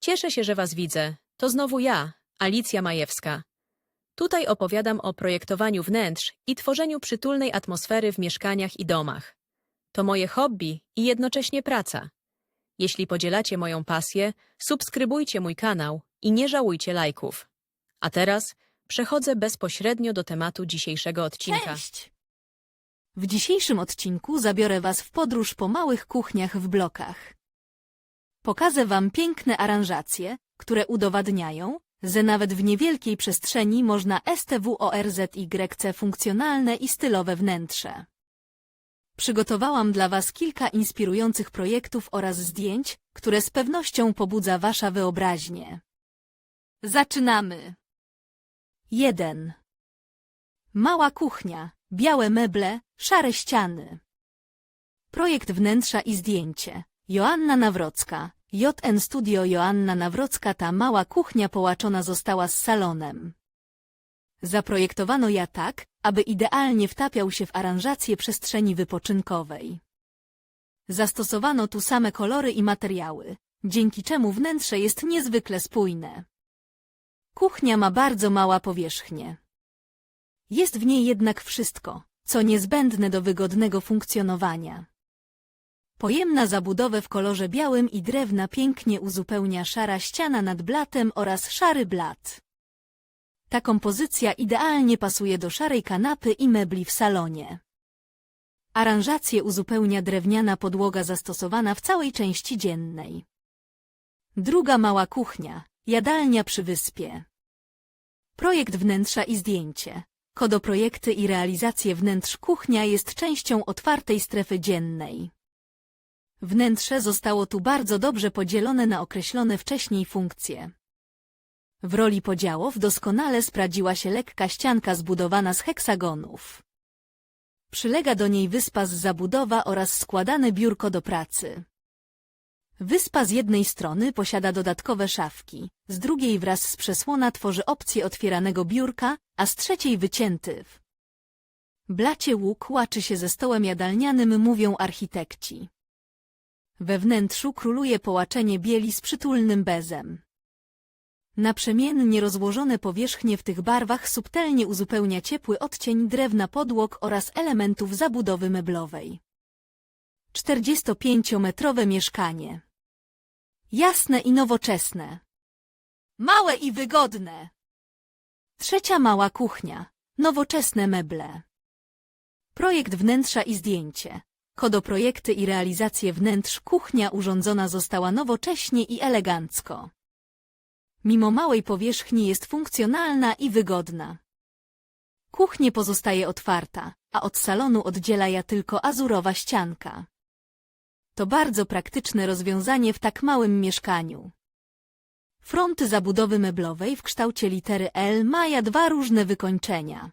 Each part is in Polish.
Cieszę się, że Was widzę. To znowu ja, Alicja Majewska. Tutaj opowiadam o projektowaniu wnętrz i tworzeniu przytulnej atmosfery w mieszkaniach i domach. To moje hobby i jednocześnie praca. Jeśli podzielacie moją pasję, subskrybujcie mój kanał i nie żałujcie lajków. A teraz przechodzę bezpośrednio do tematu dzisiejszego odcinka. Cześć! W dzisiejszym odcinku zabiorę Was w podróż po małych kuchniach w blokach. Pokażę Wam piękne aranżacje, które udowadniają, że nawet w niewielkiej przestrzeni można STWORZYC funkcjonalne i stylowe wnętrze. Przygotowałam dla Was kilka inspirujących projektów oraz zdjęć, które z pewnością pobudza Wasza wyobraźnię. Zaczynamy! 1. Mała kuchnia, białe meble, szare ściany. Projekt wnętrza i zdjęcie. Joanna Nawrocka. JN Studio Joanna Nawrocka Ta mała kuchnia połaczona została z salonem. Zaprojektowano ja tak, aby idealnie wtapiał się w aranżację przestrzeni wypoczynkowej. Zastosowano tu same kolory i materiały, dzięki czemu wnętrze jest niezwykle spójne. Kuchnia ma bardzo mała powierzchnię. Jest w niej jednak wszystko, co niezbędne do wygodnego funkcjonowania. Pojemna zabudowę w kolorze białym i drewna pięknie uzupełnia szara ściana nad blatem oraz szary blat. Ta kompozycja idealnie pasuje do szarej kanapy i mebli w salonie. Aranżację uzupełnia drewniana podłoga zastosowana w całej części dziennej. Druga mała kuchnia, jadalnia przy wyspie. Projekt wnętrza i zdjęcie. Kodoprojekty i realizację wnętrz kuchnia jest częścią otwartej strefy dziennej. Wnętrze zostało tu bardzo dobrze podzielone na określone wcześniej funkcje. W roli podziałów doskonale sprawdziła się lekka ścianka zbudowana z heksagonów. Przylega do niej wyspa z zabudowa oraz składane biurko do pracy. Wyspa z jednej strony posiada dodatkowe szafki, z drugiej wraz z przesłona tworzy opcję otwieranego biurka, a z trzeciej wycięty blacie łuk łaczy się ze stołem jadalnianym, mówią architekci. We wnętrzu króluje połaczenie bieli z przytulnym bezem. Naprzemiennie rozłożone powierzchnie w tych barwach subtelnie uzupełnia ciepły odcień drewna podłog oraz elementów zabudowy meblowej. 45-metrowe mieszkanie. Jasne i nowoczesne. Małe i wygodne. Trzecia mała kuchnia. Nowoczesne meble. Projekt wnętrza i zdjęcie. Kodoprojekty i realizację wnętrz kuchnia urządzona została nowocześnie i elegancko. Mimo małej powierzchni jest funkcjonalna i wygodna. Kuchnia pozostaje otwarta, a od salonu oddziela ja tylko azurowa ścianka. To bardzo praktyczne rozwiązanie w tak małym mieszkaniu. Front zabudowy meblowej w kształcie litery L ma dwa różne wykończenia.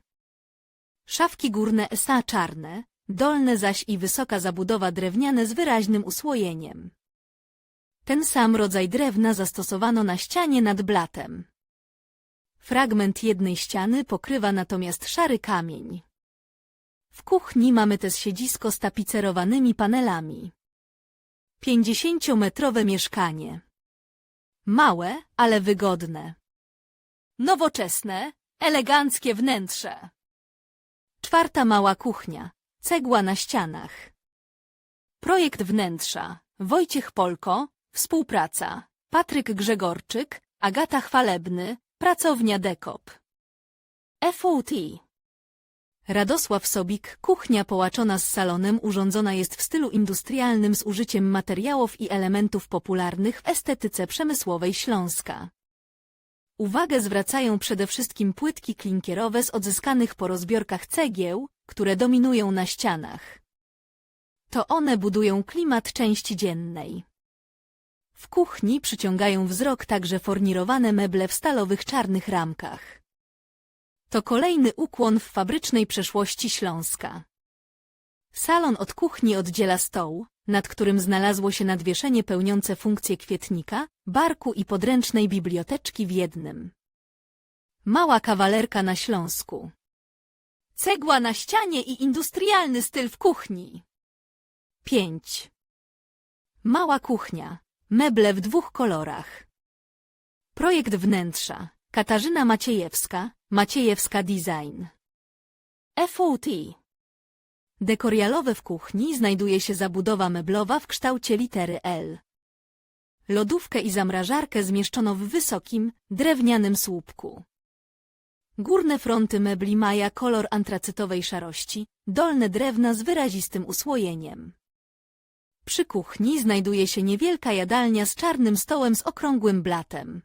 Szafki górne SA czarne, dolne zaś i wysoka zabudowa drewniane z wyraźnym usłojeniem. Ten sam rodzaj drewna zastosowano na ścianie nad blatem. Fragment jednej ściany pokrywa natomiast szary kamień. W kuchni mamy też siedzisko z tapicerowanymi panelami. 50-metrowe mieszkanie. Małe, ale wygodne. Nowoczesne, eleganckie wnętrze. Czwarta mała kuchnia. Cegła na ścianach. Projekt wnętrza. Wojciech Polko. Współpraca. Patryk Grzegorczyk. Agata Chwalebny. Pracownia Dekop. FUT. Radosław Sobik, kuchnia połaczona z salonem urządzona jest w stylu industrialnym z użyciem materiałów i elementów popularnych w estetyce przemysłowej Śląska. Uwagę zwracają przede wszystkim płytki klinkierowe z odzyskanych po rozbiorkach cegieł, które dominują na ścianach. To one budują klimat części dziennej. W kuchni przyciągają wzrok także fornirowane meble w stalowych czarnych ramkach. To kolejny ukłon w fabrycznej przeszłości Śląska. Salon od kuchni oddziela stoł, nad którym znalazło się nadwieszenie pełniące funkcję kwietnika, barku i podręcznej biblioteczki w jednym. Mała kawalerka na Śląsku. Cegła na ścianie i industrialny styl w kuchni. 5. Mała kuchnia. Meble w dwóch kolorach. Projekt wnętrza. Katarzyna Maciejewska, Maciejewska Design. FOT. Dekorialowe w kuchni znajduje się zabudowa meblowa w kształcie litery L. Lodówkę i zamrażarkę zmieszczono w wysokim, drewnianym słupku. Górne fronty mebli maja kolor antracytowej szarości, dolne drewna z wyrazistym usłojeniem. Przy kuchni znajduje się niewielka jadalnia z czarnym stołem z okrągłym blatem.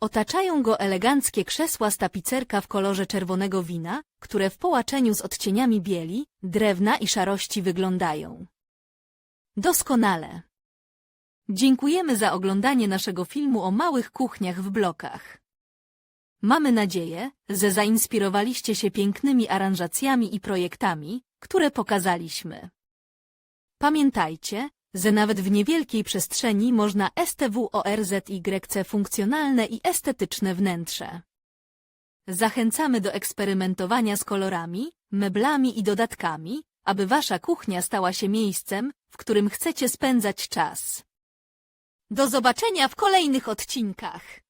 Otaczają go eleganckie krzesła z tapicerka w kolorze czerwonego wina, które w połaczeniu z odcieniami bieli, drewna i szarości wyglądają. Doskonale. Dziękujemy za oglądanie naszego filmu o małych kuchniach w blokach. Mamy nadzieję, że zainspirowaliście się pięknymi aranżacjami i projektami, które pokazaliśmy. Pamiętajcie, że nawet w niewielkiej przestrzeni można STWORZYC funkcjonalne i estetyczne wnętrze. Zachęcamy do eksperymentowania z kolorami, meblami i dodatkami, aby wasza kuchnia stała się miejscem, w którym chcecie spędzać czas. Do zobaczenia w kolejnych odcinkach!